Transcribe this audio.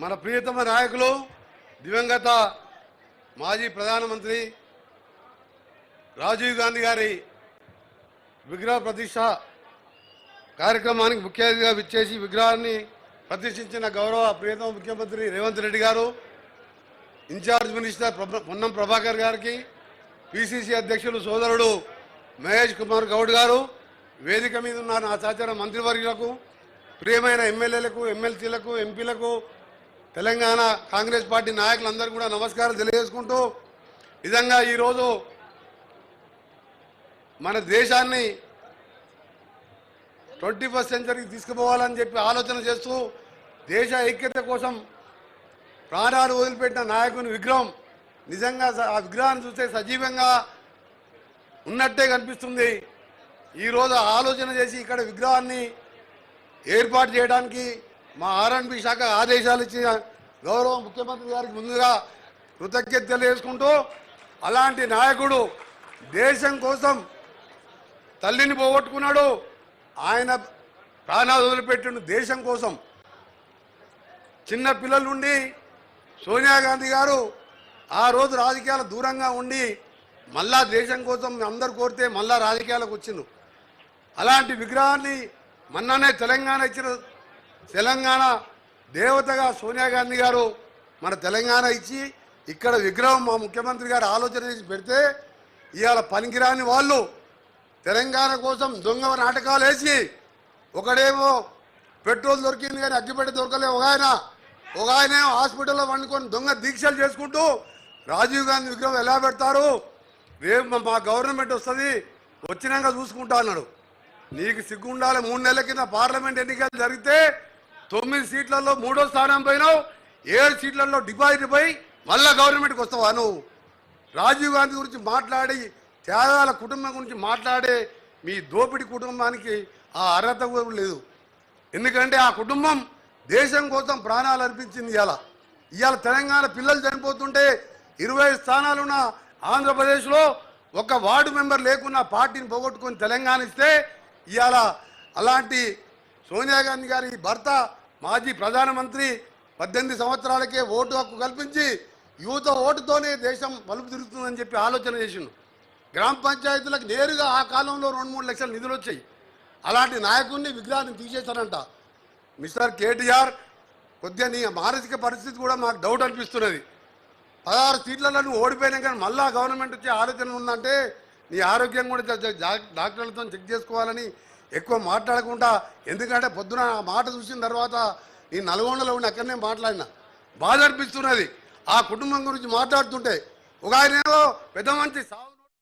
మన ప్రియతమ నాయకులు దివంగత మాజీ ప్రధానమంత్రి రాజీవ్ గాంధీ గారి విగ్రహ ప్రతిష్ట కార్యక్రమానికి ముఖ్య అతిథిగా విచ్చేసి విగ్రహాన్ని ప్రతిష్ఠించిన గౌరవ ప్రియతమ ముఖ్యమంత్రి రేవంత్ రెడ్డి గారు ఇన్ఛార్జ్ మినిస్టర్ పొన్నం ప్రభాకర్ గారికి పిసిసి అధ్యక్షులు సోదరుడు మహేష్ కుమార్ గౌడ్ గారు వేదిక మీద ఉన్న నా సహచర మంత్రివర్యులకు ప్రియమైన ఎమ్మెల్యేలకు ఎమ్మెల్సీలకు ఎంపీలకు తెలంగాణ కాంగ్రెస్ పార్టీ నాయకులందరూ కూడా నమస్కారం తెలియజేసుకుంటూ నిజంగా ఈరోజు మన దేశాన్ని ట్వంటీ ఫస్ట్ సెంచరీకి తీసుకుపోవాలని చెప్పి ఆలోచన చేస్తూ దేశ ఐక్యత కోసం ప్రాణాలు వదిలిపెట్టిన నాయకుని విగ్రహం నిజంగా ఆ విగ్రహాన్ని చూస్తే సజీవంగా ఉన్నట్టే కనిపిస్తుంది. ఈరోజు ఆలోచన చేసి ఇక్కడ విగ్రహాన్ని ఏర్పాటు చేయడానికి మా ఆర్ఎండ్బి శాఖ ఆదేశాలు ఇచ్చిన గౌరవ ముఖ్యమంత్రి గారికి ముందుగా కృతజ్ఞత తెలియజేసుకుంటూ అలాంటి నాయకుడు దేశం కోసం తల్లిని పోగొట్టుకున్నాడు. ఆయన ప్రాణాలు వదిలిపెట్టిండు దేశం కోసం. చిన్న పిల్లల నుండి సోనియా గాంధీ గారు ఆ రోజు రాజకీయాలు దూరంగా ఉండి మళ్ళా దేశం కోసం అందరు కోరితే మళ్ళా రాజకీయాలకు వచ్చిండు. అలాంటి విగ్రహాన్ని మొన్ననే తెలంగాణ ఇచ్చిన తెలంగాణ దేవతగా సోనియా గాంధీ గారు మన తెలంగాణ ఇచ్చి ఇక్కడ విగ్రహం మా ముఖ్యమంత్రి గారు ఆలోచన చేసి పెడితే ఇవాళ పనికిరాని వాళ్ళు తెలంగాణ కోసం దొంగ నాటకాలు వేసి ఒకడేమో పెట్రోల్ దొరికింది కానీ అగ్గిపెట్టి దొరకలే. ఒక ఆయన ఒక ఆయన హాస్పిటల్లో వండుకొని దొంగ దీక్షలు చేసుకుంటూ రాజీవ్ గాంధీ విగ్రహం ఎలా పెడతారు? రేపు మా- గవర్నమెంట్ వస్తుంది వచ్చినాక చూసుకుంటా అన్నాడు. నీకు సిగ్గుండాలి మూడు నెలల కింద పార్లమెంట్ ఎన్నికలు జరిగితే తొమ్మిది సీట్లలో మూడో స్థానం పోయినావు ఏడు సీట్లలో డిపాజిట్ పోయి మళ్ళా గవర్నమెంట్కి వస్తావా నువ్వు? రాజీవ్ గాంధీ గురించి మాట్లాడి త్యాగాల కుటుంబం గురించి మాట్లాడే మీ దోపిడి కుటుంబానికి ఆ అర్హత కూడా లేదు. ఎందుకంటే ఆ కుటుంబం దేశం కోసం ప్రాణాలు అర్పించింది ఇవాళ. ఇవాళ తెలంగాణ పిల్లలు చనిపోతుంటే ఇరవై స్థానాలున్న ఆంధ్రప్రదేశ్లో ఒక వార్డు మెంబర్ లేకున్నా పార్టీని పోగొట్టుకొని తెలంగాణ ఇస్తే ఇవాళ అలాంటి సోనియా గాంధీ గారి భర్త మాజీ ప్రధానమంత్రి పద్దెనిమిది సంవత్సరాలకే ఓటు హక్కు కల్పించి యువత ఓటుతోనే దేశం మలుపు తిరుగుతుందని చెప్పి ఆలోచన చేసిండు. గ్రామ పంచాయతీలకు నేరుగా ఆ కాలంలో రెండు మూడు లక్షల నిధులు వచ్చాయి. అలాంటి నాయకుడిని విగ్రహాన్ని తీసేశారంట. మిస్టర్ కేటీఆర్ కొద్దిగా నీ మానసిక పరిస్థితి కూడా మాకు డౌట్ అనిపిస్తున్నది. పదహారు సీట్లలో నువ్వు ఓడిపోయినా కానీ మళ్ళా గవర్నమెంట్ వచ్చే ఆలోచన ఉందంటే నీ ఆరోగ్యం కూడా డాక్టర్లతో చెక్ చేసుకోవాలని ఎక్కువ మాట్లాడకుండా ఎందుకంటే పొద్దున ఆ మాట చూసిన తర్వాత నీ నల్గొండలో ఉండి అక్కడనే మాట్లాడినా. బాధ అనిపిస్తున్నది. ఆ కుటుంబం గురించి మాట్లాడుతుంటే ఒక ఆయన ఏదో పెద్ద మంచి సాగు